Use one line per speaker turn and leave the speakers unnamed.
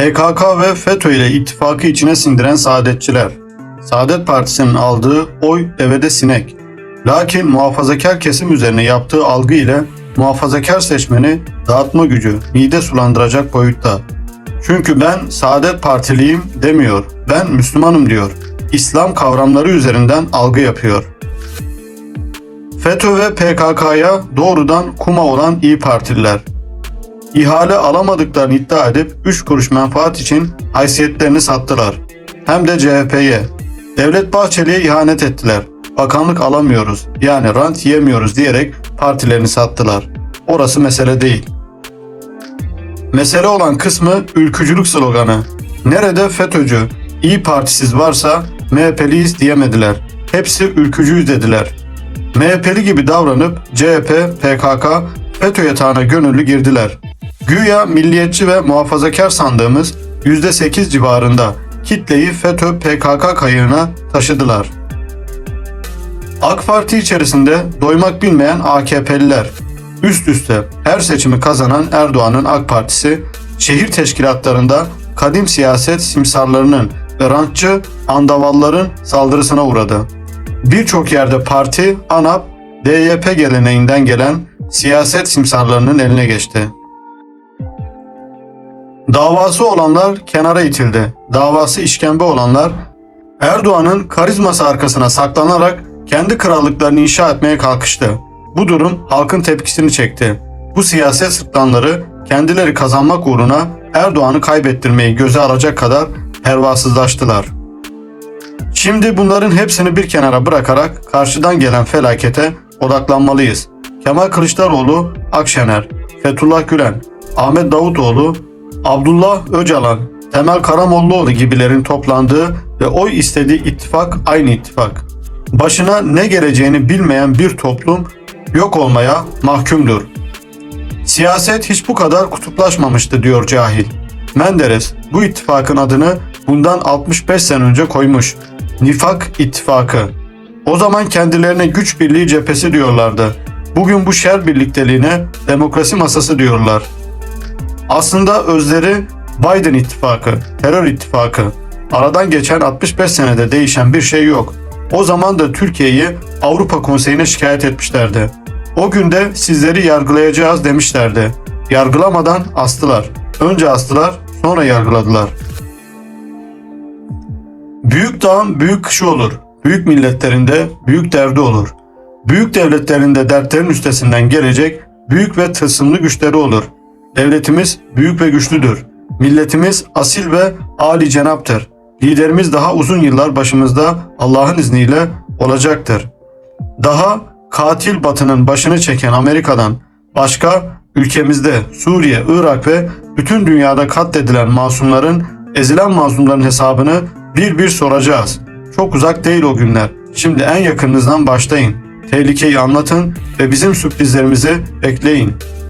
PKK ve FETÖ ile ittifakı içine sindiren Saadetçiler. Saadet Partisi'nin aldığı oy devede sinek. Lakin muhafazakar kesim üzerine yaptığı algı ile muhafazakar seçmeni dağıtma gücü mide sulandıracak boyutta. Çünkü ben Saadet Partiliyim demiyor. Ben Müslümanım diyor. İslam kavramları üzerinden algı yapıyor. FETÖ ve PKK'ya doğrudan kuma olan İyi Partililer. İhale alamadıklarını iddia edip 3 kuruş menfaat için haysiyetlerini sattılar. Hem de CHP'ye. Devlet Bahçeli'ye ihanet ettiler. Bakanlık alamıyoruz yani rant yiyemiyoruz diyerek partilerini sattılar. Orası mesele değil. Mesele olan kısmı ülkücülük sloganı. Nerede FETÖ'cü, İyi Partisiz varsa MHP'liyiz diyemediler. Hepsi ülkücüyüz dediler. MHP'li gibi davranıp CHP, PKK, FETÖ yatağına gönüllü girdiler. Güya milliyetçi ve muhafazakar sandığımız %8 civarında kitleyi FETÖ PKK kayığına taşıdılar. AK Parti içerisinde doymak bilmeyen AKP'liler, üst üste her seçimi kazanan Erdoğan'ın AK Partisi, şehir teşkilatlarında kadim siyaset simsarlarının ve rantçı andavalların saldırısına uğradı. Birçok yerde parti, ANAP, DYP geleneğinden gelen siyaset simsarlarının eline geçti. Davası olanlar kenara itildi. Davası işkembe olanlar Erdoğan'ın karizması arkasına saklanarak kendi krallıklarını inşa etmeye kalkıştı. Bu durum halkın tepkisini çekti. Bu siyaset sırtlanları kendileri kazanmak uğruna Erdoğan'ı kaybettirmeyi göze alacak kadar pervasızlaştılar. Şimdi bunların hepsini bir kenara bırakarak karşıdan gelen felakete odaklanmalıyız. Kemal Kılıçdaroğlu, Akşener, Fethullah Gülen, Ahmet Davutoğlu, Abdullah Öcalan, Temel Karamollaoğlu gibilerin toplandığı ve oy istediği ittifak aynı ittifak. Başına ne geleceğini bilmeyen bir toplum yok olmaya mahkumdur. Siyaset hiç bu kadar kutuplaşmamıştı diyor cahil. Menderes bu ittifakın adını bundan 65 sene önce koymuş. Nifak ittifakı. O zaman kendilerine güç birliği cephesi diyorlardı. Bugün bu şer birlikteliğine demokrasi masası diyorlar. Aslında özleri Biden ittifakı, terör ittifakı. Aradan geçen 65 senede değişen bir şey yok. O zaman da Türkiye'yi Avrupa Konseyi'ne şikayet etmişlerdi. O günde sizleri yargılayacağız demişlerdi. Yargılamadan astılar. Önce astılar, sonra yargıladılar. Büyük dağın büyük kışı olur. Büyük milletlerinde büyük derdi olur. Büyük devletlerinde dertlerin üstesinden gelecek büyük ve tılsımlı güçleri olur. Devletimiz büyük ve güçlüdür. Milletimiz asil ve âli cenaptır. Liderimiz daha uzun yıllar başımızda Allah'ın izniyle olacaktır. Daha katil batının başını çeken Amerika'dan başka ülkemizde Suriye, Irak ve bütün dünyada katledilen masumların, ezilen mazlumların hesabını bir bir soracağız. Çok uzak değil o günler. Şimdi en yakınınızdan başlayın. Tehlikeyi anlatın ve bizim sürprizlerimizi bekleyin.